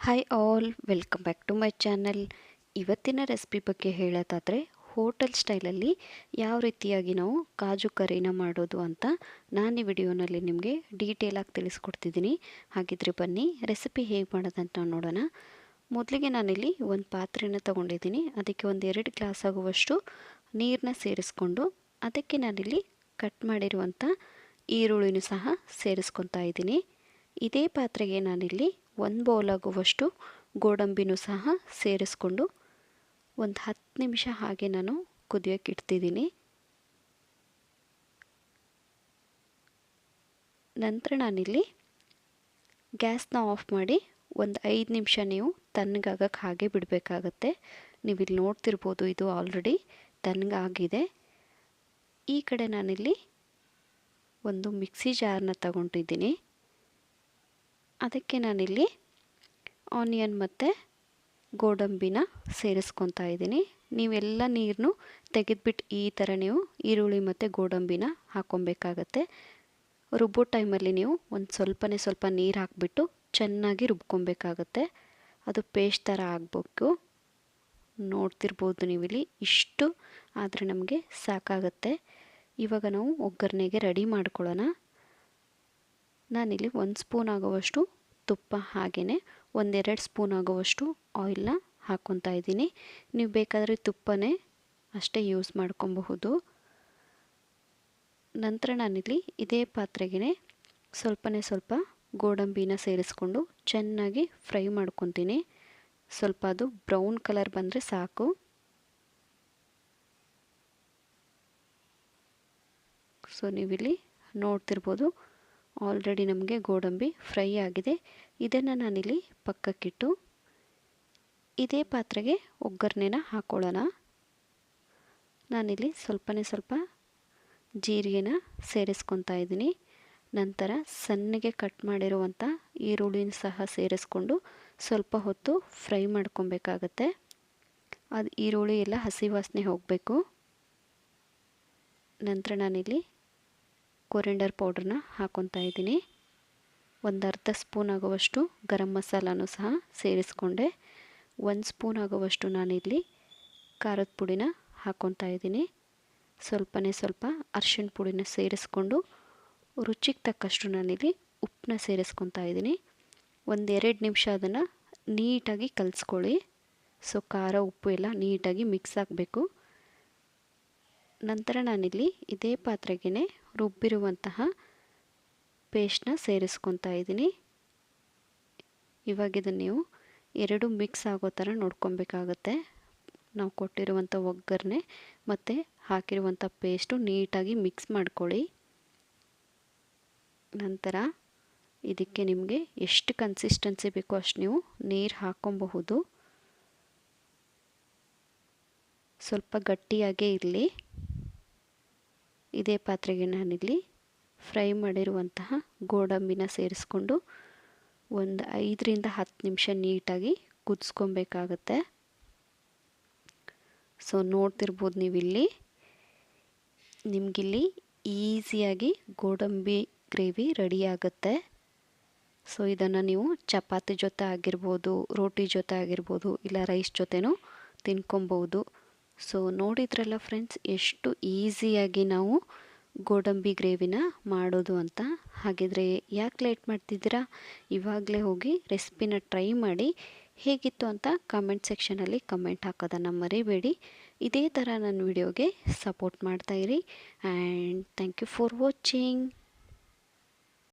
Hi all welcome back to my channel ಇವತ್ತಿನ recipe ಬಗ್ಗೆ ಹೇಳೋದಾದರೆ ಹೋಟೆಲ್ ಸ್ಟೈಲಲ್ಲಿ ಯಾವ ರೀತಿಯಾಗಿ ನಾವು ಕಾಜು ಕರಿನ ಮಾಡೋದು ಅಂತ ನಾನು ಈ ವಿಡಿಯೋನಲ್ಲಿ ನಿಮಗೆ ಡೀಟೇಲಾಗಿ ತಿಳಿಸ್ಕೊಡ್ತಿದ್ದೀನಿ. ಹಾಗಿದ್ರೆ ಬನ್ನಿ ರೆಸಿಪಿ ಹೇಗೆ ಮಾಡೋದಂತ ನೋಡೋಣ. ಮೊದಲಿಗೆ ನಾನಿಲ್ಲಿ ಒಂದು ಪಾತ್ರೆನ ತೊಗೊಂಡಿದ್ದೀನಿ. ಅದಕ್ಕೆ ಒಂದು ಎರಡು ಗ್ಲಾಸ್ ಆಗುವಷ್ಟು ನೀರನ್ನ ಸೇರಿಸ್ಕೊಂಡು ಅದಕ್ಕೆ ನಾನಿಲ್ಲಿ ಕಟ್ ಮಾಡಿರುವಂಥ ಈರುಳ್ಳಿನೂ ಸಹ ಸೇರಿಸ್ಕೊತಾ ಇದ್ದೀನಿ. ಇದೇ ಪಾತ್ರೆಗೆ ನಾನಿಲ್ಲಿ ಒಂದು ಬೌಲ್ ಆಗುವಷ್ಟು ಗೋಡಂಬಿನೂ ಸಹ ಸೇರಿಸ್ಕೊಂಡು ಒಂದು ಹತ್ತು ನಿಮಿಷ ಹಾಗೆ ನಾನು ಕುದಿಯೋಕೆ ಇಡ್ತಿದ್ದೀನಿ. ನಂತರ ನಾನಿಲ್ಲಿ ಗ್ಯಾಸ್ನ ಆಫ್ ಮಾಡಿ ಒಂದು ಐದು ನಿಮಿಷ ನೀವು ತಣ್ಣಗಾಗಕ್ಕೆ ಹಾಗೆ ಬಿಡಬೇಕಾಗತ್ತೆ. ನೀವು ಇಲ್ಲಿ ನೋಡ್ತಿರ್ಬೋದು ಇದು ಆಲ್ರೆಡಿ ತಣ್ಣಗಾಗಿದೆ. ಈ ಕಡೆ ನಾನಿಲ್ಲಿ ಒಂದು ಮಿಕ್ಸಿ ಜಾರನ್ನ ತಗೊಂಡಿದ್ದೀನಿ. ಅದಕ್ಕೆ ನಾನಿಲ್ಲಿ ಆನಿಯನ್ ಮತ್ತು ಗೋಡಂಬಿನ ಸೇರಿಸ್ಕೊತಾ ಇದ್ದೀನಿ. ನೀವೆಲ್ಲ ನೀರನ್ನು ತೆಗೆದುಬಿಟ್ಟು ಈ ಥರ ನೀವು ಈರುಳ್ಳಿ ಮತ್ತು ಗೋಡಂಬಿನ ಹಾಕ್ಕೊಬೇಕಾಗತ್ತೆ. ರುಬ್ಬೋ ಟೈಮಲ್ಲಿ ನೀವು ಒಂದು ಸ್ವಲ್ಪನೇ ಸ್ವಲ್ಪ ನೀರು ಹಾಕಿಬಿಟ್ಟು ಚೆನ್ನಾಗಿ ರುಬ್ಕೊಬೇಕಾಗತ್ತೆ. ಅದು ಪೇಸ್ಟ್ ಥರ ಆಗಬೇಕು. ನೋಡ್ತಿರ್ಬೋದು ನೀವಿಲ್ಲಿ ಇಷ್ಟು ಆದರೆ ನಮಗೆ ಸಾಕಾಗತ್ತೆ. ಇವಾಗ ನಾವು ಒಗ್ಗರಣೆಗೆ ರೆಡಿ ಮಾಡ್ಕೊಳ್ಳೋಣ. ನಾನಿಲ್ಲಿ ಒಂದು ಸ್ಪೂನ್ ಆಗುವಷ್ಟು ತುಪ್ಪ ಹಾಗೆಯೇ ಒಂದೆರಡು ಸ್ಪೂನ್ ಆಗುವಷ್ಟು ಆಯಿಲ್ನ ಹಾಕ್ಕೊತಾ ಇದ್ದೀನಿ. ನೀವು ಬೇಕಾದರೆ ತುಪ್ಪನೇ ಅಷ್ಟೇ ಯೂಸ್ ಮಾಡ್ಕೊಬಹುದು. ನಂತರ ನಾನಿಲ್ಲಿ ಇದೇ ಪಾತ್ರೆಗೆ ಸ್ವಲ್ಪನೇ ಸ್ವಲ್ಪ ಗೋಡಂಬಿನ ಸೇರಿಸ್ಕೊಂಡು ಚೆನ್ನಾಗಿ ಫ್ರೈ ಮಾಡ್ಕೊತೀನಿ. ಸ್ವಲ್ಪ ಅದು ಬ್ರೌನ್ ಕಲರ್ ಬಂದರೆ ಸಾಕು. ಸೊ, ನೀವಿಲ್ಲಿ ನೋಡ್ತಿರ್ಬೋದು ಆಲ್ರೆಡಿ ನಮಗೆ ಗೋಡಂಬಿ ಫ್ರೈ ಆಗಿದೆ. ಇದನ್ನು ನಾನಿಲ್ಲಿ ಪಕ್ಕಕ್ಕಿಟ್ಟು ಇದೇ ಪಾತ್ರೆಗೆ ಒಗ್ಗರಣೆನ ಹಾಕ್ಕೊಳ್ಳೋಣ ನಾನಿಲ್ಲಿ ಸ್ವಲ್ಪನೇ ಸ್ವಲ್ಪ ಜೀರಿಗೆನ ಸೇರಿಸ್ಕೊತಾ ಇದ್ದೀನಿ. ನಂತರ ಸಣ್ಣಗೆ ಕಟ್ ಮಾಡಿರುವಂಥ ಈರುಳ್ಳಿನ ಸಹ ಸೇರಿಸ್ಕೊಂಡು ಸ್ವಲ್ಪ ಹೊತ್ತು ಫ್ರೈ ಮಾಡ್ಕೊಬೇಕಾಗತ್ತೆ. ಅದು ಈರುಳ್ಳಿ ಎಲ್ಲ ಹಸಿ ವಾಸನೆ ಹೋಗಬೇಕು. ನಂತರ ನಾನಿಲ್ಲಿ ಕೊರೆಂಡರ್ ಪೌಡ್ರನ್ನ ಹಾಕೊತಾ ಇದ್ದೀನಿ. ಒಂದು ಅರ್ಧ ಸ್ಪೂನ್ ಆಗುವಷ್ಟು ಗರಂ ಮಸಾಲನೂ ಸಹ ಸೇರಿಸ್ಕೊಂಡೆ. ಒಂದು ಸ್ಪೂನ್ ಆಗುವಷ್ಟು ನಾನಿಲ್ಲಿ ಖಾರದ ಪುಡಿನ ಹಾಕ್ಕೊತಾ ಇದ್ದೀನಿ. ಸ್ವಲ್ಪನೇ ಸ್ವಲ್ಪ ಅರ್ಶಿನ ಪುಡಿನ ಸೇರಿಸ್ಕೊಂಡು ರುಚಿಗೆ ತಕ್ಕಷ್ಟು ನಾನಿಲ್ಲಿ ಉಪ್ಪನ್ನ ಸೇರಿಸ್ಕೊತಾ ಇದ್ದೀನಿ. ಒಂದೆರಡು ನಿಮಿಷ ಅದನ್ನು ನೀಟಾಗಿ ಕಲಿಸ್ಕೊಳ್ಳಿ. ಸೊ, ಖಾರ, ಉಪ್ಪು ಎಲ್ಲ ನೀಟಾಗಿ ಮಿಕ್ಸ್ ಆಗಬೇಕು. ನಂತರ ನಾನಿಲ್ಲಿ ಇದೇ ಪಾತ್ರೆಗೆ ರುಬ್ಬಿರುವಂತಹ ಪೇಸ್ಟ್ನ ಸೇರಿಸ್ಕೊತಾ ಇದ್ದೀನಿ. ಇವಾಗ ಇದನ್ನು ನೀವು ಎರಡು ಮಿಕ್ಸ್ ಆಗೋ ಥರ ನೋಡ್ಕೊಬೇಕಾಗತ್ತೆ. ನಾವು ಕೊಟ್ಟಿರುವಂಥ ಒಗ್ಗರಣೆ ಮತ್ತು ಹಾಕಿರುವಂಥ ಪೇಸ್ಟು ನೀಟಾಗಿ ಮಿಕ್ಸ್ ಮಾಡ್ಕೊಳ್ಳಿ. ನಂತರ ಇದಕ್ಕೆ ನಿಮಗೆ ಎಷ್ಟು ಕನ್ಸಿಸ್ಟೆನ್ಸಿ ಬೇಕೋ ಅಷ್ಟು ನೀವು ನೀರು ಹಾಕ್ಕೊಬಹುದು. ಸ್ವಲ್ಪ ಗಟ್ಟಿಯಾಗೇ ಇರಲಿ. ಇದೇ ಪಾತ್ರೆಗೆ ನಾನಿಲ್ಲಿ ಫ್ರೈ ಮಾಡಿರುವಂತಹ ಗೋಡಂಬಿನ ಸೇರಿಸ್ಕೊಂಡು ಒಂದು ಐದರಿಂದ ಹತ್ತು ನಿಮಿಷ ನೀಟಾಗಿ ಕುದಿಸ್ಕೊಬೇಕಾಗತ್ತೆ. ಸೊ, ನೋಡ್ತಿರ್ಬೋದು ನೀವಿಲ್ಲಿ. ನಿಮಗಿಲ್ಲಿ ಈಸಿಯಾಗಿ ಗೋಡಂಬಿ ಗ್ರೇವಿ ರೆಡಿ ಆಗುತ್ತೆ. ಸೊ, ಇದನ್ನು ನೀವು ಚಪಾತಿ ಜೊತೆ ಆಗಿರ್ಬೋದು, ರೋಟಿ ಜೊತೆ ಆಗಿರ್ಬೋದು, ಇಲ್ಲ ರೈಸ್ ಜೊತೆನೂ ತಿನ್ಕೊಬೋದು. ಸೊ ನೋಡಿದ್ರಲ್ಲ ಫ್ರೆಂಡ್ಸ್ ಎಷ್ಟು ಈಸಿಯಾಗಿ ನಾವು ಗೋಡಂಬಿ ಗ್ರೇವಿನ ಮಾಡೋದು ಅಂತ. ಹಾಗಿದ್ರೆ ಯಾಕೆ ಲೇಟ್ ಮಾಡ್ತಿದ್ದೀರಾ? ಇವಾಗಲೇ ಹೋಗಿ ರೆಸಿಪಿನ ಟ್ರೈ ಮಾಡಿ ಹೇಗಿತ್ತು ಅಂತ ಕಮೆಂಟ್ ಸೆಕ್ಷನಲ್ಲಿ ಕಮೆಂಟ್ ಹಾಕೋದನ್ನು ಮರಿಬೇಡಿ. ಇದೇ ಥರ ನನ್ನ ವಿಡಿಯೋಗೆ support ಮಾಡ್ತಾಯಿರಿ and thank you for watching